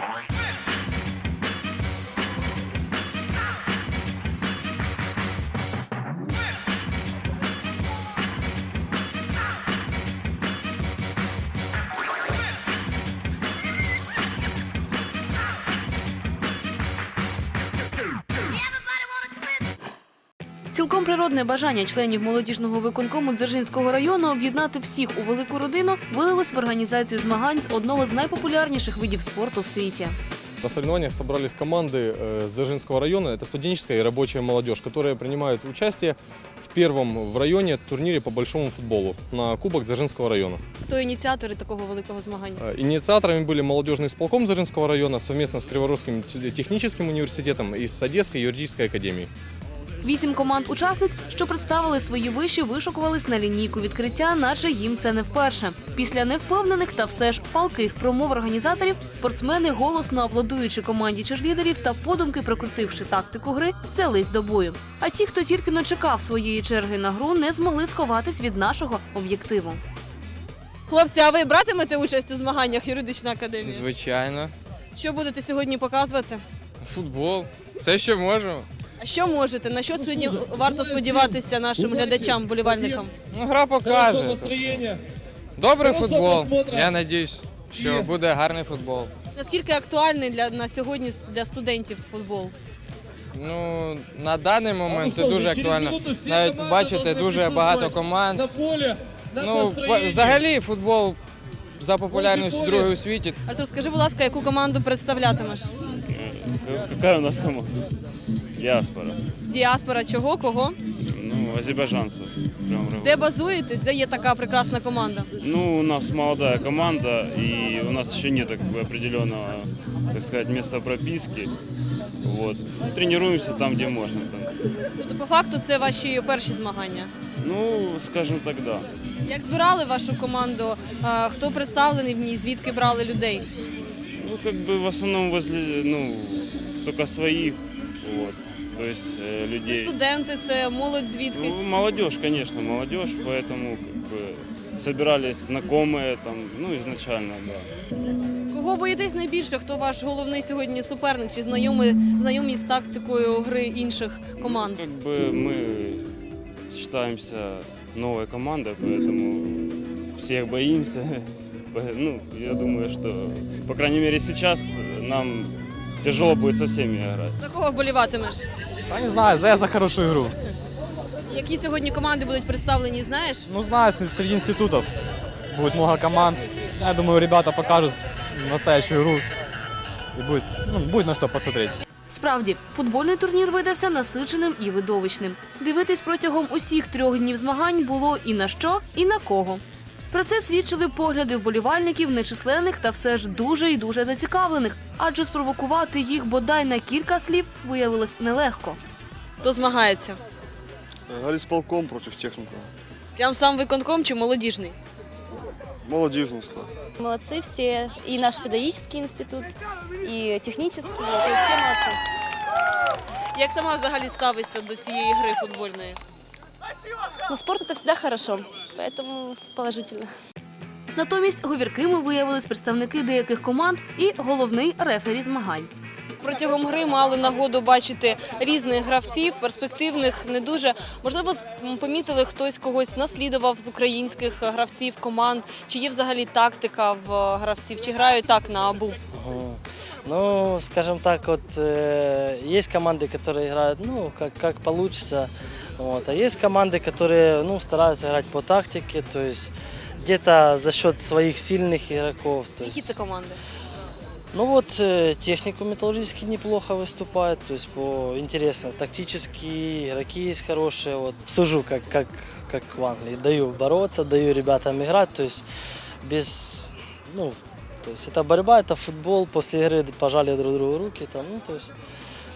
Bye. Цілком природне бажання членів молодіжного виконкому Дзержинського району об'єднати всіх у велику родину вилилось в організацію змагань з одного з найпопулярніших видів спорту в світі. На соревнованиях собрались команды э, Дзержинского района, это студенческая и рабочая молодежь, которые принимают участие в первом в районе турнире по большому футболу на Кубок Дзержинского района. Хто ініціатори такого великого змагання? Э, Инициаторами были молодежный исполком Дзержинского района совместно с Криворожским те- техническим университетом и с Одесской юридической академией. Вісім команд-учасниць, що представили свої виші, вишукувались на лінійку відкриття, наче їм це не вперше. Після невпевнених та все ж палких промов організаторів, спортсмени, голосно аплодуючи команді черлідерів та подумки прокрутивши тактику гри, взялись до бою. А ті, хто тільки не чекав своєї черги на гру, не змогли сховатись від нашого об'єктиву. Хлопці, а ви братимете участь у змаганнях юридичної академії? Звичайно. Що будете сьогодні показувати? Футбол. Все, що можемо. А що можете? На що сьогодні варто сподіватися нашим глядачам, болівальникам? Ну, гра покаже. Добрий футбол. Я надіюсь, що буде гарний футбол. Наскільки актуальний для на сьогодні для студентів футбол? Ну, на даний момент це дуже актуально. Навіть бачите, дуже багато команд. Ну, взагалі футбол за популярністю другий у світі. Артур, скажи, будь ласка, яку команду представлятимеш? Какая у нас команда? Диаспора. Діаспора чого, кого? Ну, прям. Де базуєтесь? Де є така прекрасна команда? Ну, у нас молодая команда, и у нас еще нет как бы, определенного, так сказать, места прописки. Вот. Ну, тренируемся там, где можно. Там. Тобто, по факту, це ваші перші змагання. Ну, скажем так, да. Як збирали вашу команду? А, Хто представлений в ній? Звідки брали людей? Ну, как бы в основном возле, ну, только своих, вот. То есть э, людей. Студенти, це молодь звідкись. Ну, молодежь, конечно, молодежь, поэтому как бы собирались знакомые там, ну, изначально, да. Кого боїтесь найбільше? Хто ваш головний сьогодні суперник? Чи знайомі, знайомі з тактикою гри інших команд? Как бы мы считаемся новой командой, поэтому всех боимся. Ну, я думаю, что, по крайней мере, сейчас нам тяжело будет со всеми играть. За кого вболіватимеш? Я не знаю, за, за хорошую игру. Які сьогодні команди будуть представлені, знаєш? Ну, знаю, с- среди институтов будет много команд. Я думаю, ребята покажут настоящую игру. И будет, ну, будет на что посмотреть. Справді, футбольний турнір видався насиченим і видовищним. Дивитись протягом усіх трьох днів змагань було і на що, і на кого. Про це свідчили погляди вболівальників нечисленних та все ж дуже і дуже зацікавлених, адже спровокувати їх бодай на кілька слів виявилось нелегко. Хто змагається? Горисполком против техника. Прям сам виконком чи молодіжний? Молодежный склад. Молодцы все, и наш педагогический институт, и технический, то есть все молодцы. Як сама взагалі ставишся до цієї гри футбольної? Но спорт это всегда хорошо, поэтому положительно. Натомість говіркими виявились представники деяких команд і головний рефері змагань. Протягом гри мали нагоду бачити різних гравців, перспективних, не дуже. Можливо, м, помітили хтось когось наслідував з українських гравців команд. Чи є взагалі тактика в е, гравців, чи грають так на абу? Мгм. Ну, скажем так, вот э, есть команды, которые играют, ну, как, как получится, Вот, а есть команды, которые, ну, стараются играть по тактике, то есть где-то за счет своих сильных игроков. То есть, це команди? ну вот э, технику металлургически неплохо выступает, то есть по интересно, тактические игроки есть хорошие, вот сужу как как как в Англии, даю бороться, даю ребятам играть, то есть без, ну, то есть это борьба, это футбол, после игры пожали друг другу руки, там, ну, то есть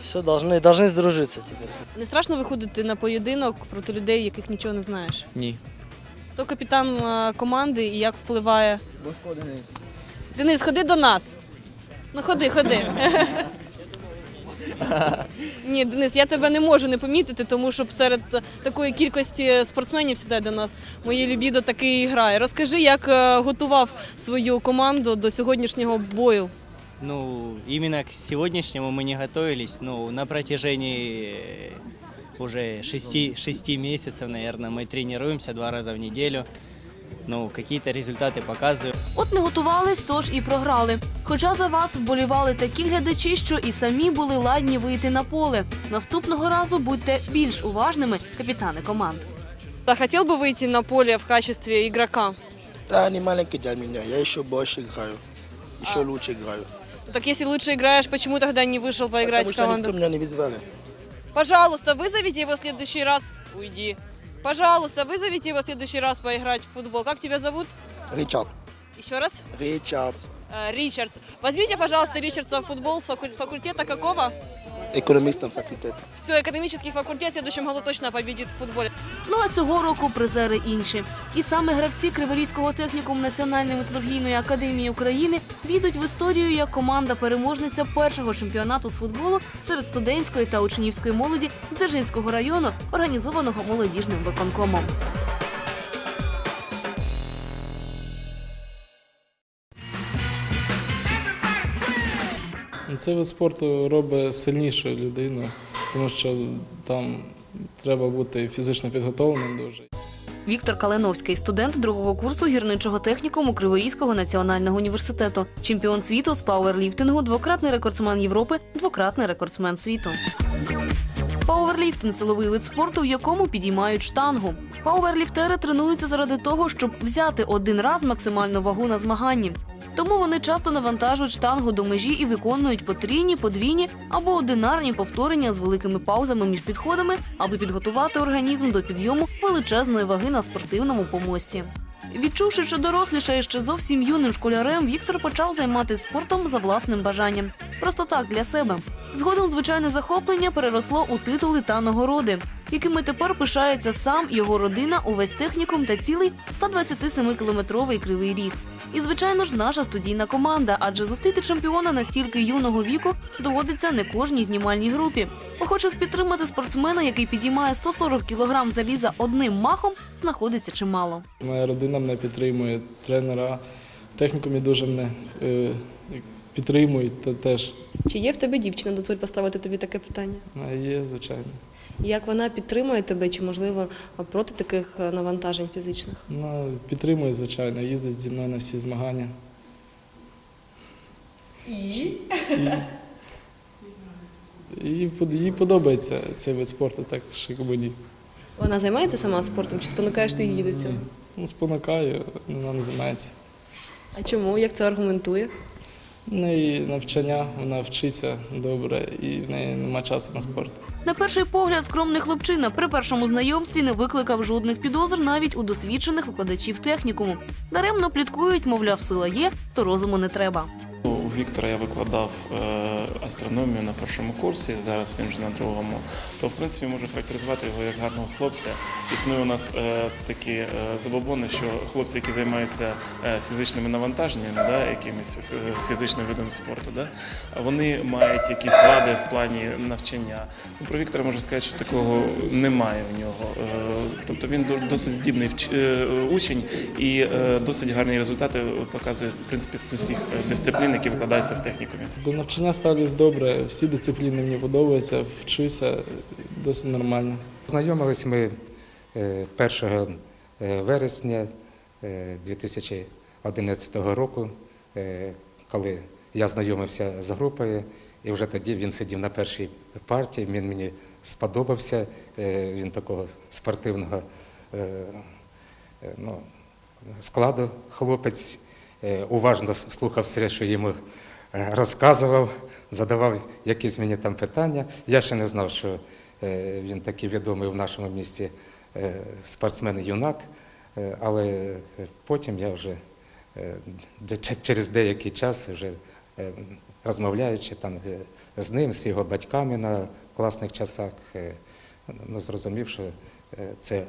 все должны должны сдружиться теперь. Не страшно виходити на поєдинок проти людей, яких нічого не знаєш? Ні. Хто капітан е, команди і як впливає? Денис. Денис, ходи до нас. Ну ходи, ходи. Ні, Денис, я тебе не можу не помітити, тому що серед такої кількості спортсменів сідає до нас моє лібідо таки і грає. Розкажи, як е, готував свою команду до сьогоднішнього бою. Ну, именно к сегодняшнему мы не готовились, но на протяжении э, уже шести, шести месяцев, наверное, мы тренируемся два раза в неделю. Ну, какие-то результаты показываем. От не готувались, тож і програли. Хоча за вас вболівали такі глядачі, що і самі були ладні вийти на поле. Наступного разу будьте більш уважними, капітани команд. Да, хотел бы выйти на поле в качестве игрока. Да, не маленький для меня. Я еще больше играю. Еще лучше играю. Так если лучше играешь, почему тогда не вышел поиграть Потому в что команду? никто меня не вызвали. Пожалуйста, вызовите его в следующий раз. Уйди. Пожалуйста, вызовите его в следующий раз поиграть в футбол. Как тебя зовут? Ричард. Еще раз. Ричард. Э, Ричардс. Возьмите, пожалуйста, Ричардса в футбол с факультета какого? Экономистом факультета. Все, экономический факультет в следующем году точно победит в футболе. Ну а цього року призери інші. І саме гравці Криворізького технікуму Національної металургійної академії України війдуть в історію як команда-переможниця першого чемпіонату з футболу серед студентської та учнівської молоді Дзержинського району, організованого молодіжним виконкомом. Цей вид спорту робить сильнішою людину, тому що там треба бути фізично підготовленим дуже. Віктор Калиновський, студент другого курсу гірничого технікуму Криворізького національного університету, чемпіон світу з пауерліфтингу, двократний рекордсмен Європи, двократний рекордсмен світу. Пауерліфтинг – силовий вид спорту, в якому підіймають штангу. Пауерліфтери тренуються заради того, щоб взяти один раз максимальну вагу на змаганні. Тому вони часто навантажують штангу до межі і виконують потрійні, подвійні або одинарні повторення з великими паузами між підходами, аби підготувати організм до підйому величезної ваги на спортивному помості. Відчувши, що дорослішає ще зовсім юним школярем, Віктор почав займатися спортом за власним бажанням. Просто так для себе. Згодом звичайне захоплення переросло у титули та нагороди, якими тепер пишається сам його родина, увесь технікум та цілий 127-кілометровий кривий ріг. І, звичайно ж, наша студійна команда, адже зустріти чемпіона настільки юного віку доводиться не кожній знімальній групі. Охочих підтримати спортсмена, який підіймає 140 кілограм заліза одним махом, знаходиться чимало. Моя родина мене підтримує, тренера технікумі дуже мене е, підтримують та теж Чи є в тебе дівчина, дозволь поставити тобі таке питання? е, є, звичайно. Як вона підтримує тебе, чи можливо проти таких е, навантажень фізичних? Ну, підтримує, звичайно, їздить зі мною на всі змагання. І? Їй подобається цей вид спорту, так що як мені. Вона займається сама спортом, чи спонукаєш ти її до цього? Ну, спонукаю, вона не займається. А чому? Як це аргументує? В і навчання, вона вчиться добре і в неї нема часу на спорт. На перший погляд, скромний хлопчина при першому знайомстві не викликав жодних підозр навіть у досвідчених викладачів технікуму. Даремно пліткують, мовляв, сила є, то розуму не треба. Віктора я викладав е, астрономію на першому курсі, зараз він вже на другому. То в принципі можу характеризувати його як гарного хлопця. Існує у нас е, такі е, забобони, що хлопці, які займаються фізичними навантаженнями, да, якимось фізичним видом спорту, да, вони мають якісь вади в плані навчання. Ну, про Віктора можу сказати, що такого немає в нього. Тобто він досить здібний учень і досить гарні результати показує в принципі з усіх дисциплін, які викладаються в технікумі. До навчання ставлюсь добре, всі дисципліни мені подобаються, вчуся досить нормально. Знайомились ми е, 1 е, вересня е, 2011 року, е, коли я знайомився з групою, і вже тоді він сидів на першій партії, він мені сподобався, він такого спортивного ну, складу хлопець, уважно слухав все, що йому е, розказував, задавав якісь мені там питання. Я ще не знав, що е, він такий відомий в нашому місті е, спортсмен-юнак, Е, але потім я вже е, через деякий час вже е, розмовляючи там е, з ним, з його батьками на класних часах, е, ну, зрозумів, що е, це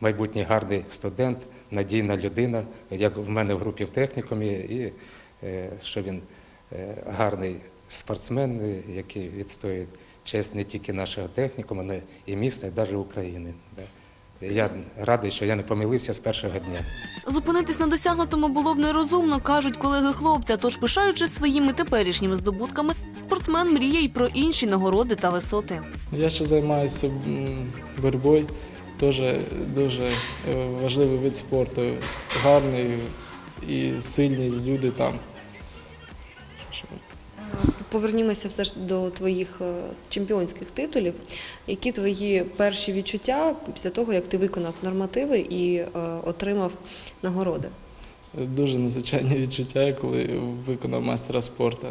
майбутній гарний студент, надійна людина, як в мене в групі в технікумі, і е, що він е, гарний спортсмен, який відстоює честь не тільки нашого технікуму, але і міста, і навіть України. Я радий, що я не помилився з першого дня. Зупинитись на досягнутому було б нерозумно, кажуть колеги хлопця. Тож, пишаючись своїми теперішніми здобутками, спортсмен мріє й про інші нагороди та висоти. Я ще займаюся боротьбою. Теж дуже е, важливий вид спорту. Гарний і сильні люди там. Повернімося все ж до твоїх е, чемпіонських титулів. Які твої перші відчуття після того, як ти виконав нормативи і е, отримав нагороди? Дуже незвичайні відчуття, коли виконав майстера спорту.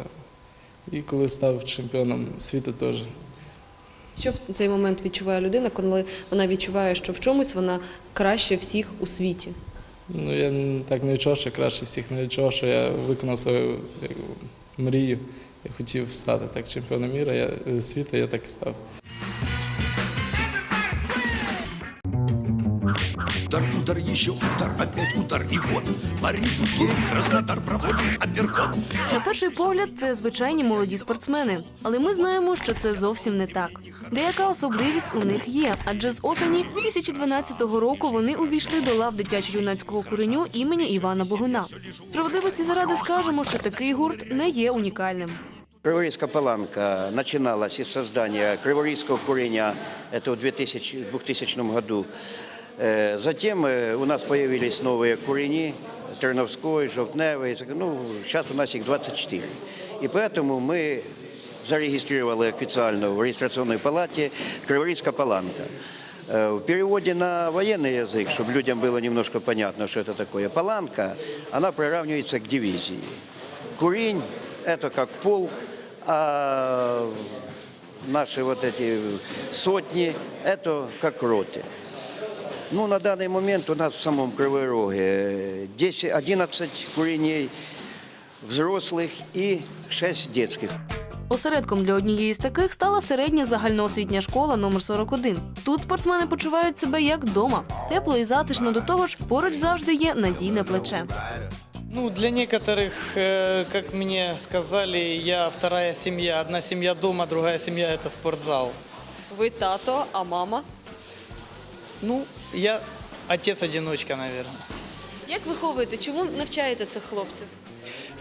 І коли став чемпіоном світу теж. Що в цей момент відчуває людина, коли вона відчуває, що в чомусь вона краще всіх у світі? Ну, я так не відчував, що краще всіх не відчував, що я виконав свою мрію. Я хотів стати так чемпіоном міра, я, е, світу, я так і став. Еще удар, опять удар и вот Борис Букеев, Краснодар проводит апперкот На перший погляд, це звичайні молоді спортсмени, але ми знаємо, що це зовсім не так. Деяка особливість у них є, адже з осені 2012 року вони увійшли до лав дитячо-юнацького куреню імені Івана Богуна. Справедливості заради скажемо, що такий гурт не є унікальним. Криворізька паланка начиналась из создания Криворізького это в 2000, 2000 году. Э, Затем э, у нас появились новые курени, Терновской, Желтневый, ну, сейчас у нас их 24. И поэтому мы зарегистрировали официально в регистрационной палате Криворізька паланка. Э, В переводе на военный язык, чтобы людям было немножко понятно, что это такое, паланка, она приравнивается к дивизии. Курень – это как полк, а наши вот эти сотни – это как роты. Ну, на данный момент у нас в самом Кривой Роге 10, 11 куреней взрослых и 6 детских. Осередком для однієї з таких стала середня загальноосвітня школа номер 41. Тут спортсмени почувають себе як вдома. Тепло і затишно до того ж, поруч завжди є надійне плече. Ну, для некоторых, э, как мне сказали, я вторая семья. Одна семья дома, другая семья – это спортзал. Ви тато, а мама? Ну, я отец-одиночка, наверное. Як виховуєте? Чому навчаєте цих хлопців?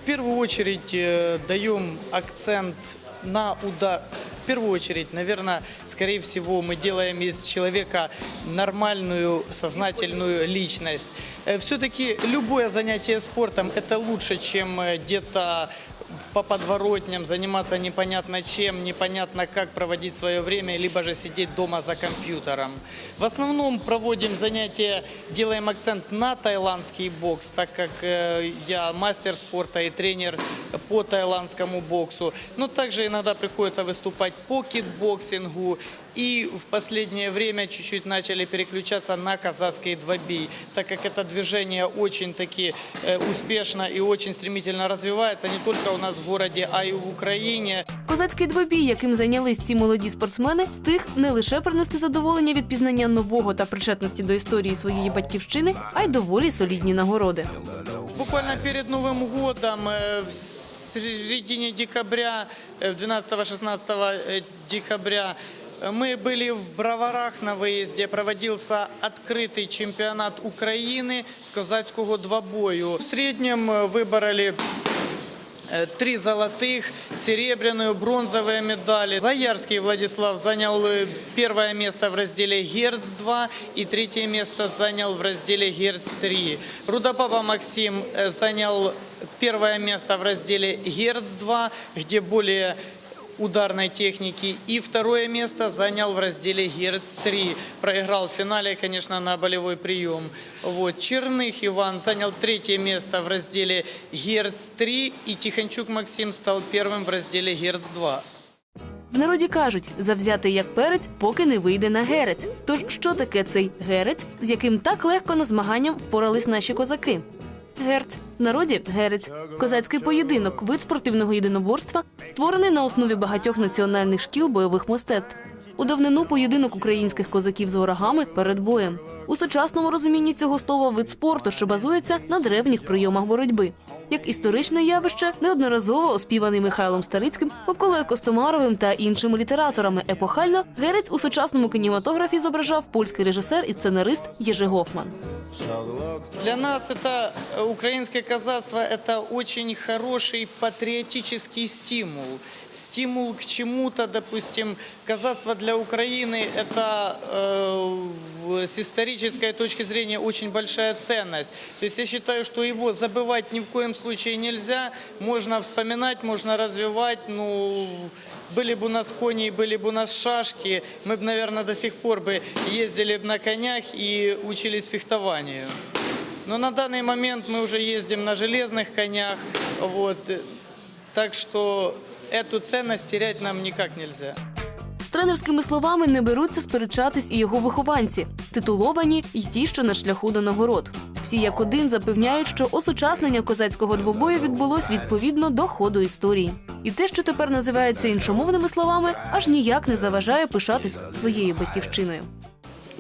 В первую очередь э, даем акцент на удар. В первую очередь, наверное, скорее всего, мы делаем из человека нормальную, сознательную личность. Все-таки любое занятие спортом – это лучше, чем э, где-то по подворотням заниматься непонятно чем, непонятно как проводить свое время, либо же сидеть дома за компьютером. В основном проводим занятия, делаем акцент на таиландский бокс, так как э, я мастер спорта и тренер по таиландскому боксу. Но также иногда приходится выступать по кикбоксингу. И в последнее время чуть-чуть начали переключаться на казахский двобей, так как это движение очень-таки э, успешно и очень стремительно развивается не только у нас городе, а и в Украине. Козацький двобій, яким зайнялись ці молоді спортсмени, встиг не лише принести задоволення від пізнання нового та причетності до історії своєї батьківщини, а й доволі солідні нагороди. Буквально перед Новым годом, э, в середине декабря, э, 12-16 э, декабря, э, мы были в Броварах на выезде, проводился открытый чемпионат Украины с казацкого двобою. В среднем э, выбрали Э, Три золотых, серебряную, бронзовые медали. Заярский Владислав занял э, первое место в разделе Герц-2 и третье место занял в разделе Герц-3. Рудопапа Максим э, занял первое место в разделе Герц-2, где более ударной техники. И второе место занял в разделе Герц-3. Проиграл в финале, конечно, на болевой прием. Вот. Черных Иван занял третье место в разделе Герц-3. И Тихончук Максим стал первым в разделе Герц-2. В народі кажуть, завзятий як перець, поки не вийде на герець. Тож що таке цей герець, з яким так легко на змаганням впорались наші козаки? Герць в народі герець. Козацький поєдинок, вид спортивного єдиноборства, створений на основі багатьох національних шкіл бойових мистецтв. У давнину поєдинок українських козаків з ворогами перед боєм. У сучасному розумінні цього слова вид спорту, що базується на древніх прийомах боротьби. як історичне явище, неодноразово оспіваний Михайлом Старицьким, Миколою Костомаровим та іншими літераторами. Епохально герець у сучасному кінематографі зображав польський режисер і сценарист Єжи Гофман. Для нас это э, украинское казахство – это очень хороший патриотический стимул. Стимул к чему-то, допустим, казахство для Украины – это э, в- с исторической точки зрения очень большая ценность. То есть я считаю, что его забывать ни в коем случае нельзя. Можно вспоминать, можно развивать. Ну, были бы у нас кони, были бы у нас шашки, мы бы, наверное, до сих пор бы ездили б на конях и учились фехтованию. Но на данный момент мы уже ездим на железных конях, вот, так что эту ценность терять нам никак нельзя. З тренерськими словами не беруться сперечатись і його вихованці, титуловані й ті, що на шляху до нагород. Всі як один запевняють, що осучаснення козацького двобою відбулось відповідно до ходу історії. І те, що тепер називається іншомовними словами, аж ніяк не заважає пишатись своєю батьківщиною.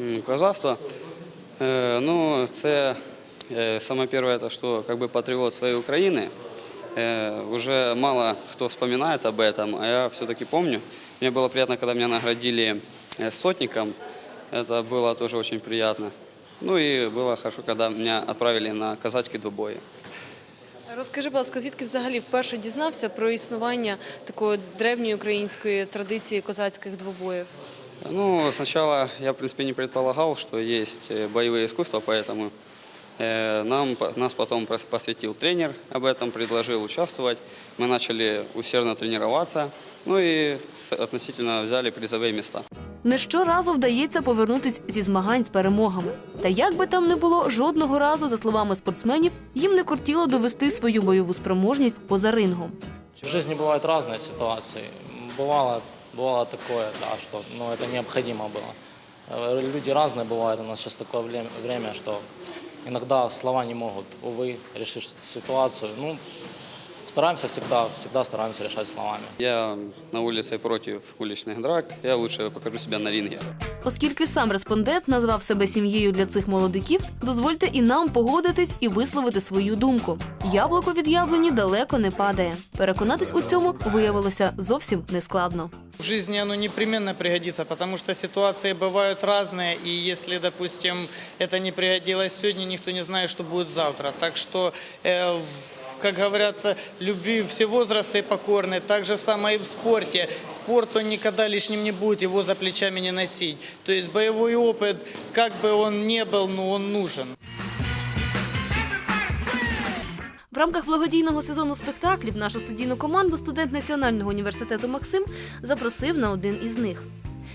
М, Козацтво, э, ну, це э, саме перше, это, что как бы патриот своей Украины. Э, уже мало кто вспоминает об этом, а я все-таки помню. Мне было приятно, когда меня наградили э, сотником. Это было тоже очень приятно. Ну и было хорошо, когда меня отправили на казацкие двубои. Розкажи, будь ласка, звідки взагалі вперше дізнався про існування такої древньої української традиції козацьких двобоїв? Ну, сначала я, в принципе, не предполагал, что есть э, боевые искусства, поэтому э, нам, нас потом прос- посвятил тренер об этом, предложил участвовать. Мы начали усердно тренироваться, ну и с- относительно взяли призовые места. Не щоразу вдається повернутись зі змагань з перемогами. Та як би там не було, жодного разу, за словами спортсменів, їм не кортіло довести свою бойову спроможність поза рингом. В жизни бывают разные ситуации. Бывало, бывало такое, да, что ну, это необходимо было. Э, Люди разные бывают. У нас сейчас такое вле- время, что иногда слова не могут, увы, решить ситуацию. Ну, стараемся всегда, всегда стараемся решать словами. Я на улице против уличных драк, я лучше покажу себя на ринге. Оскільки сам респондент назвав себе сім'єю для цих молодиків, дозвольте і нам погодитись і висловити свою думку. Яблуко від яблуні далеко не падає. Переконатись у цьому виявилося зовсім нескладно. В жизни оно непременно пригодится, потому что ситуации бывают разные, и если, допустим, это не пригодилось сегодня, никто не знает, что будет завтра. Так что, э, в- как говорятся, любви все возрасты покорны, так же самое и в спорте. Спорт, он никогда лишним не будет, его за плечами не носить. То есть боевой опыт, как бы он ни был, но он нужен. В рамках благодійного сезону спектаклів нашу студійну команду студент Національного університету Максим запросив на один із них.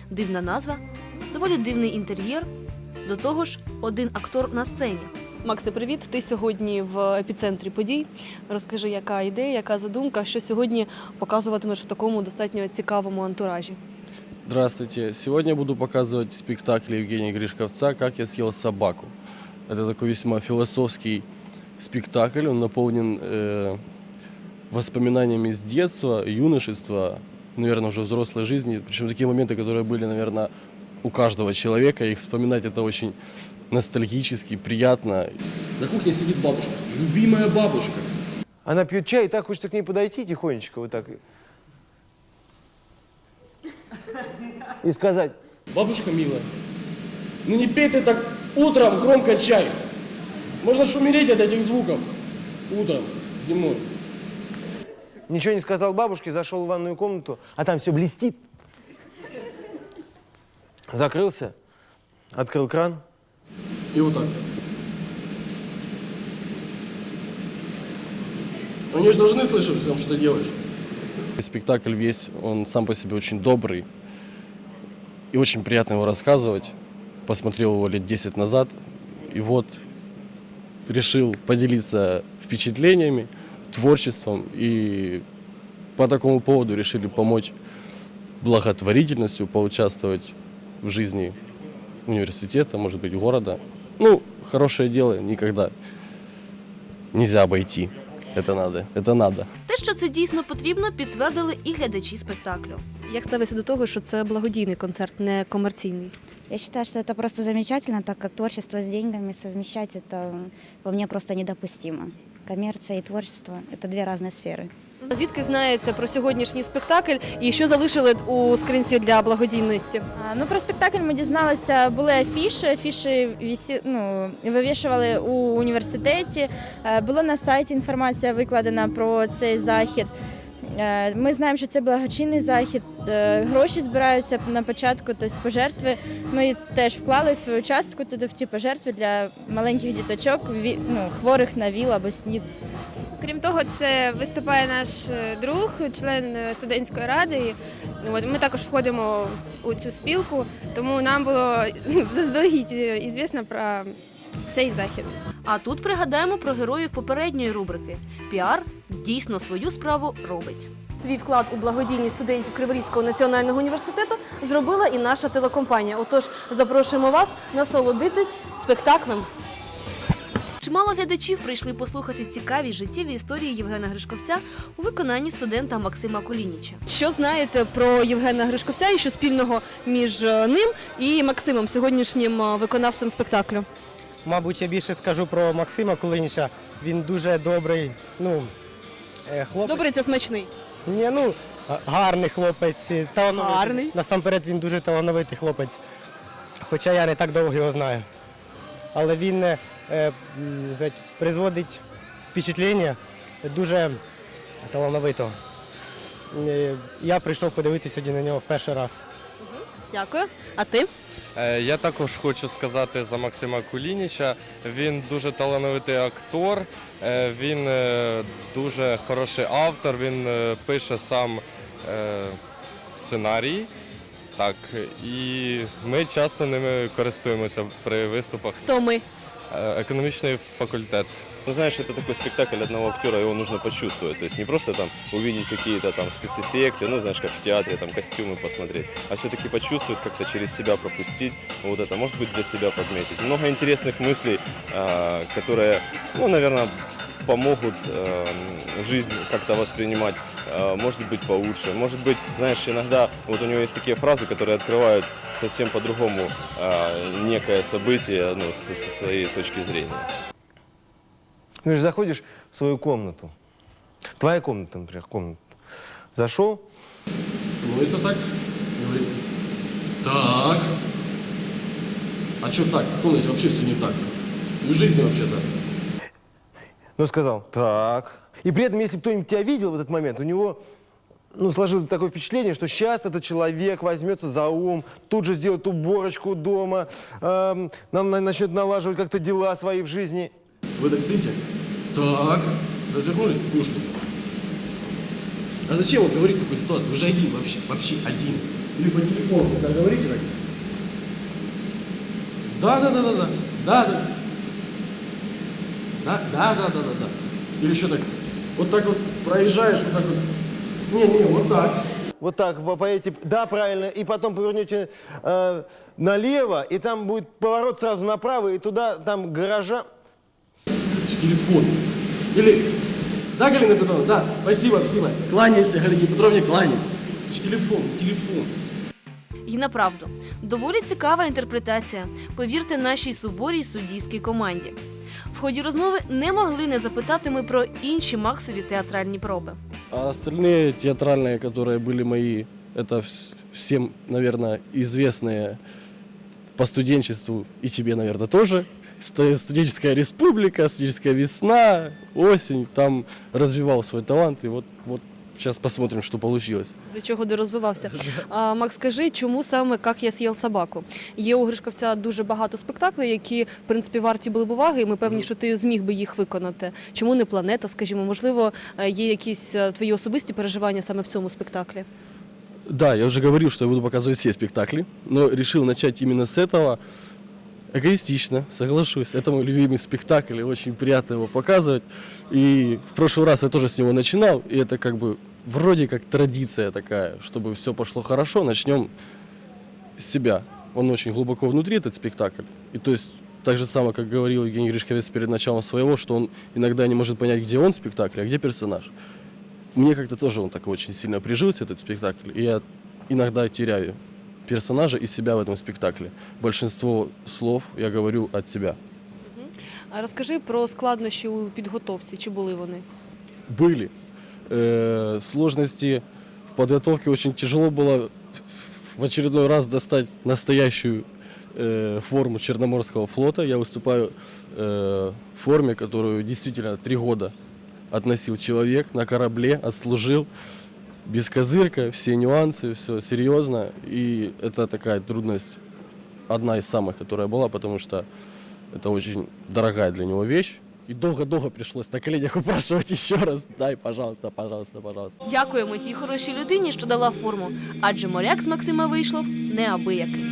Дивна назва, доволі дивний інтер'єр. До того ж, один актор на сцені. Максе, привіт! Ти сьогодні в епіцентрі подій. Розкажи, яка ідея, яка задумка, що сьогодні показуватимеш в такому достатньо цікавому антуражі. Здравствуйте. Сегодня буду показывать спектакль Евгения Гришковца «Как я съел собаку». Это такой весьма философский спектакль. Он наполнен э, воспоминаниями с детства, юношества, наверное, уже взрослой жизни. Причем такие моменты, которые были, наверное, у каждого человека. Их вспоминать это очень ностальгически, приятно. На кухне сидит бабушка. Любимая бабушка. Она пьет чай, и так хочется к ней подойти тихонечко, вот так. И сказать, Бабушка милая, ну не пей ты так утром громко чай. Можно ж умереть от этих звуков. Утром, зимой. ничего не сказал бабушке, зашел в ванную комнату, а там все блестит. Закрылся, открыл кран. И вот так. Они же должны слышать, что ты делаешь. Спектакль весь, он сам по себе очень добрый. И очень приятно его рассказывать. Посмотрел его лет 10 назад. И вот решил поделиться впечатлениями, творчеством. И по такому поводу решили помочь благотворительностью, поучаствовать в жизни университета, может быть, города. Ну, хорошее дело никогда нельзя обойти. Это надо, это надо. Те, що це дійсно потрібно, підтвердили і глядачі спектаклю. Як ставишся до того, що це благодійний концерт, не комерційний? Я считаю, что это просто замечательно, так как творчество с деньгами совмещать, это по мне просто недопустимо. Коммерция и творчество – это две разные сферы. Звідки знаєте про сьогоднішній спектакль і що залишили у скринці для благодійності? Ну, про спектакль ми дізналися, були афіші, афіші вісі, ну, вивішували у університеті. Е, Було на сайті інформація викладена про цей захід. Е, Ми знаємо, що це благочинний захід. Е, Гроші збираються на початку, тобто пожертви. Ми теж вклали свою частку туди в ці пожертви для маленьких діточок, ну, хворих на ВІЛ або СНІД. Крім того, це виступає наш е, друг, член е, студентської ради. Ми також входимо у цю спілку, тому нам було заздалегідь е, ізвісно про цей захід. А тут пригадаємо про героїв попередньої рубрики. Піар дійсно свою справу робить. Свій вклад у благодійність студентів Криворізького національного університету зробила і наша телекомпанія. Отож, запрошуємо вас насолодитись спектаклем. Чимало глядачів прийшли послухати цікаві життєві історії Євгена Гришковця у виконанні студента Максима Колініча. Що знаєте про Євгена Гришковця і що спільного між е, ним і Максимом, сьогоднішнім е, виконавцем спектаклю? Мабуть, я більше скажу про Максима Кулиніча. Він дуже добрий, ну, е, хлопець. Добрий це смачний. Ні, ну, гарний хлопець, талановитий. Гарний. Насамперед він дуже талановитий хлопець. Хоча я не так довго його знаю. Але він е, призводить впечатлення дуже талановито. Е, Я прийшов подивитися сьогодні на нього в перший раз. Дякую. А ти? Е, Я також хочу сказати за Максима Кулініча. Він дуже талановитий актор, він дуже хороший автор, він пише сам сценарій. Так, і ми часто ними користуємося при виступах. Хто ми? Е, Економічний факультет. Ну, знаешь, это такой спектакль одного актера, его нужно почувствовать. То есть не просто там увидеть какие-то там спецэффекты, ну, знаешь, как в театре, там костюмы посмотреть, а все-таки почувствовать, как-то через себя пропустить. Вот это, может быть, для себя подметить. Много интересных мыслей, а, которые, ну, наверное, помогут э, жизнь как-то воспринимать, э, может быть, получше. Может быть, знаешь, иногда вот у него есть такие фразы, которые открывают совсем по-другому э, некое событие ну, со- со своей точки зрения. Ну, же заходишь в свою комнату. Твоя комната, например, комната. Зашел, Становится так. Говорит, так. А что так? В комнате вообще все не так. И в жизни вообще так. ну, сказал, так. И при этом, если бы кто-нибудь тебя видел в этот момент, у него ну, сложилось такое впечатление, что сейчас этот человек возьмется за ум, тут же сделает уборочку дома, эм, на- на- начнет налаживать как-то дела свои в жизни. Вы так стоите? Так. Развернулись и ушли. А зачем вот говорить в такой ситуации? Вы же один вообще. Вообще один. Или по телефону, когда говорите так. Да, да, да, да, да. Да, да. Да, да, да, да, да, да. Или еще так. Вот так вот проезжаешь, вот так вот. Не, не, вот так. Вот так, по, по эти, да, правильно, и потом повернете э, налево, и там будет поворот сразу направо, и туда, там гаража. Это же телефон. Или, да, Галина Петровна, да, спасибо, спасибо. Кланяемся, Галине Петровне, кланяемся. Это же телефон, телефон. І направду, доволі цікава інтерпретація. Повірте нашій суворій суддівській команді. В ході розмови не могли не запитати ми про інші Максові театральні проби. А остальные театральные, которые были мои, это вс- всем, наверное, известные по студенчеству, и тебе, наверное, тоже. Ст- Студенческая республика, студенческая весна, осень, там развивал свой талант, и вот, вот сейчас посмотрим, что получилось. До чого де розвивався. А, Макс, скажи, чому саме «Как я съел собаку? Є у Гришковця дуже багато спектаклів, які, в принципі, варті були б уваги, і ми певні, що ти зміг би їх виконати. Чому не планета, скажімо? Можливо, е, є якісь е, твої особисті переживання саме в цьому спектаклі? Да, я уже говорил, что я буду показывать все спектакли, но решил начать именно с этого. Эгоистично, соглашусь. Это мой любимый спектакль, и очень приятно его показывать. И в прошлый раз я тоже с него начинал, и это как бы вроде как традиция такая, чтобы все пошло хорошо, начнем с себя. Он очень глубоко внутри, этот спектакль. И то есть так же самое, как говорил Евгений Гришковец перед началом своего, что он иногда не может понять, где он в спектакле, а где персонаж. Мне как-то тоже он так очень сильно прижился, этот спектакль, и я иногда теряю персонажа и себя в этом спектакле. Большинство слов я говорю от себя. А розкажи про складнощі у підготовці. Чи були вони? Были. Э, сложности в подготовке очень тяжело было в очередной раз достать настоящую э, форму Черноморского флота. Я выступаю э, в форме, которую действительно три года относил человек на корабле, отслужил без козырка, все нюансы, все серьезно. И это такая трудность, одна из самых, которая была, потому что это очень дорогая для него вещь. И долго-долго пришлось на коленях упрашивать еще раз. Дай, пожалуйста, пожалуйста, пожалуйста. Дякуємо тій хорошій людині, що дала форму, адже моряк з Максима вийшов неабиякий.